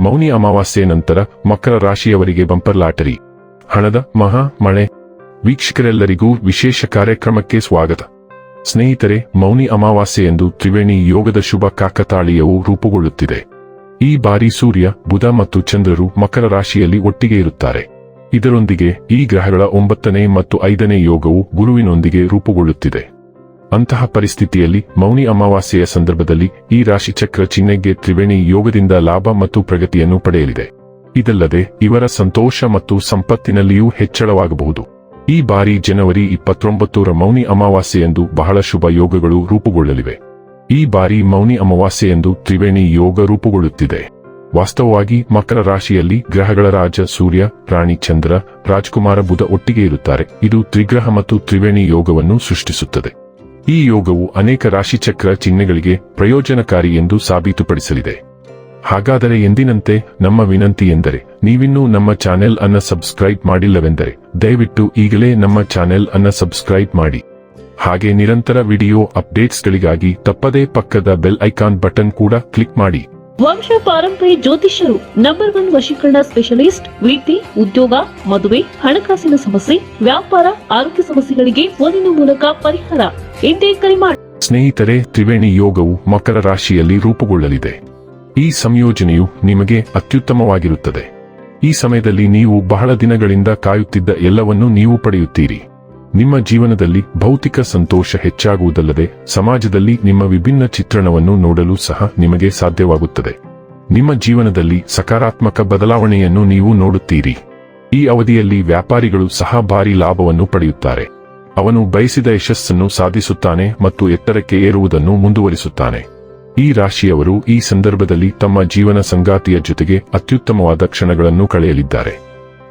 ಮೌನಿ ಅಮಾವಾಸ್ಯೆ ನಂತರ ಮಕರ ರಾಶಿಯವರಿಗೆ ಬಂಪರ್ ಲಾಟರಿ. ಹಣದ ಮಹಾ ಮಳೆ ವೀಕ್ಷಕರೆಲ್ಲರಿಗೂ ವಿಶೇಷ ಕಾರ್ಯಕ್ರಮಕ್ಕೆ ಸ್ವಾಗತ. ಸ್ನೇಹಿತರೆ, ಮೌನಿ ಅಮಾವಾಸ್ಯೆಯಂದು ತ್ರಿವೇಣಿ ಯೋಗದ ಶುಭ ಕಾಕತಾಳೀಯವು ರೂಪುಗೊಳ್ಳುತ್ತಿದೆ. ಈ ಬಾರಿ ಸೂರ್ಯ, ಬುಧ ಮತ್ತು ಚಂದ್ರರು ಮಕರ ರಾಶಿಯಲ್ಲಿ ಒಟ್ಟಿಗೆ ಇರುತ್ತಾರೆ. ಇದರೊಂದಿಗೆ ಈ ಗ್ರಹಗಳ ಒಂಬತ್ತನೇ ಮತ್ತು ಐದನೇ ಯೋಗವು ಗುರುವಿನೊಂದಿಗೆ ರೂಪುಗೊಳ್ಳುತ್ತಿದೆ. ಅಂತಹ ಪರಿಸ್ಥಿತಿಯಲ್ಲಿ ಮೌನಿ ಅಮಾವಾಸ್ಯೆಯ ಸಂದರ್ಭದಲ್ಲಿ ಈ ರಾಶಿಚಕ್ರ ಚಿಹ್ನೆಗೆ ತ್ರಿವೇಣಿ ಯೋಗದಿಂದ ಲಾಭ ಮತ್ತು ಪ್ರಗತಿಯನ್ನು ಪಡೆಯಲಿದೆ. ಇದಲ್ಲದೆ, ಇವರ ಸಂತೋಷ ಮತ್ತು ಸಂಪತ್ತಿನಲ್ಲಿಯೂ ಹೆಚ್ಚಳವಾಗಬಹುದು. ಈ ಬಾರಿ ಜನವರಿ ಇಪ್ಪತ್ತೊಂಬತ್ತರ ಮೌನಿ ಅಮಾವಾಸ್ಯೆಯೆಂದು ಬಹಳ ಶುಭ ಯೋಗಗಳು ರೂಪುಗೊಳ್ಳಲಿವೆ. ಈ ಬಾರಿ ಮೌನಿ ಅಮಾವಾಸ್ಯೆಯಂದು ತ್ರಿವೇಣಿ ಯೋಗ ರೂಪುಗೊಳ್ಳುತ್ತಿದೆ. ವಾಸ್ತವವಾಗಿ, ಮಕರ ರಾಶಿಯಲ್ಲಿ ಗ್ರಹಗಳ ರಾಜ ಸೂರ್ಯ, ರಾಣಿ ಚಂದ್ರ, ರಾಜ್ಕುಮಾರ ಬುಧ ಒಟ್ಟಿಗೆ ಇರುತ್ತಾರೆ. ಇದು ತ್ರಿಗ್ರಹ ಮತ್ತು ತ್ರಿವೇಣಿ ಯೋಗವನ್ನು ಸೃಷ್ಟಿಸುತ್ತದೆ. ಈ ಯೋಗವು ಅನೇಕ ರಾಶಿಚಕ್ರ ಚಿಹ್ನೆಗಳಿಗೆ ಪ್ರಯೋಜನಕಾರಿ ಎಂದು ಸಾಬೀತುಪಡಿಸಲಿದೆ. ಹಾಗಾದರೆ ಎಂದಿನಂತೆ ನಮ್ಮ ವಿನಂತಿ ಎಂದರೆ, ನೀವಿನ್ನೂ ನಮ್ಮ ಚಾನೆಲ್ ಅನ್ನ ಸಬ್ಸ್ಕ್ರೈಬ್ ಮಾಡಿಲ್ಲವೆಂದರೆ, ದಯವಿಟ್ಟು ಈಗಲೇ ನಮ್ಮ ಚಾನೆಲ್ ಅನ್ನ ಸಬ್ಸ್ಕ್ರೈಬ್ ಮಾಡಿ. ಹಾಗೆ ನಿರಂತರ ವಿಡಿಯೋ ಅಪ್ಡೇಟ್ಸ್ಗಳಿಗಾಗಿ ತಪ್ಪದೇ ಪಕ್ಕದ ಬೆಲ್ ಐಕಾನ್ ಬಟನ್ ಕೂಡ ಕ್ಲಿಕ್ ಮಾಡಿ. ವಂಶ ಪಾರಂಪರ್ಯ ಜ್ಯೋತಿಷ್ಯರು ನಂಬರ್ ಒನ್ ವಶೀಕರಣ ಸ್ಪೆಷಲಿಸ್ಟ್ ವಿದ್ಯೆ ಉದ್ಯೋಗ, ಮದುವೆ, ಹಣಕಾಸಿನ ಸಮಸ್ಯೆ, ವ್ಯಾಪಾರ, ಆರೋಗ್ಯ ಸಮಸ್ಯೆಗಳಿಗೆ ಫೋನಿನ ಮೂಲಕ ಪರಿಹಾರ. ಎಂದೇ ಕರೆ ಮಾಡಿ ಸ್ನೇಹಿತರೆ, ತ್ರಿವೇಣಿ ಯೋಗವು ಮಕರ ರಾಶಿಯಲ್ಲಿ ರೂಪುಗೊಳ್ಳಲಿದೆ. ಈ ಸಂಯೋಜನೆಯು ನಿಮಗೆ ಅತ್ಯುತ್ತಮವಾಗಿರುತ್ತದೆ. ಈ ಸಮಯದಲ್ಲಿ ನೀವು ಬಹಳ ದಿನಗಳಿಂದ ಕಾಯುತ್ತಿದ್ದ ಎಲ್ಲವನ್ನೂ ನೀವು ಪಡೆಯುತ್ತೀರಿ. ನಿಮ್ಮ ಜೀವನದಲ್ಲಿ ಭೌತಿಕ ಸಂತೋಷ ಹೆಚ್ಚಾಗುವುದಲ್ಲದೆ ಸಮಾಜದಲ್ಲಿ ನಿಮ್ಮ ವಿಭಿನ್ನ ಚಿತ್ರಣವನ್ನು ನೋಡಲು ಸಹ ನಿಮಗೆ ಸಾಧ್ಯವಾಗುತ್ತದೆ. ನಿಮ್ಮ ಜೀವನದಲ್ಲಿ ಸಕಾರಾತ್ಮಕ ಬದಲಾವಣೆಯನ್ನು ನೀವು ನೋಡುತ್ತೀರಿ. ಈ ಅವಧಿಯಲ್ಲಿ ವ್ಯಾಪಾರಿಗಳು ಸಹ ಭಾರಿ ಲಾಭವನ್ನು ಪಡೆಯುತ್ತಾರೆ. ಅವನು ಬಯಸಿದ ಯಶಸ್ಸನ್ನು ಸಾಧಿಸುತ್ತಾನೆ ಮತ್ತು ಎತ್ತರಕ್ಕೆ ಏರುವುದನ್ನು ಮುಂದುವರಿಸುತ್ತಾನೆ. ಈ ರಾಶಿಯವರು ಈ ಸಂದರ್ಭದಲ್ಲಿ ತಮ್ಮ ಜೀವನ ಸಂಗಾತಿಯ ಜೊತೆಗೆ ಅತ್ಯುತ್ತಮವಾದ ಕ್ಷಣಗಳನ್ನು ಕಳೆಯಲಿದ್ದಾರೆ.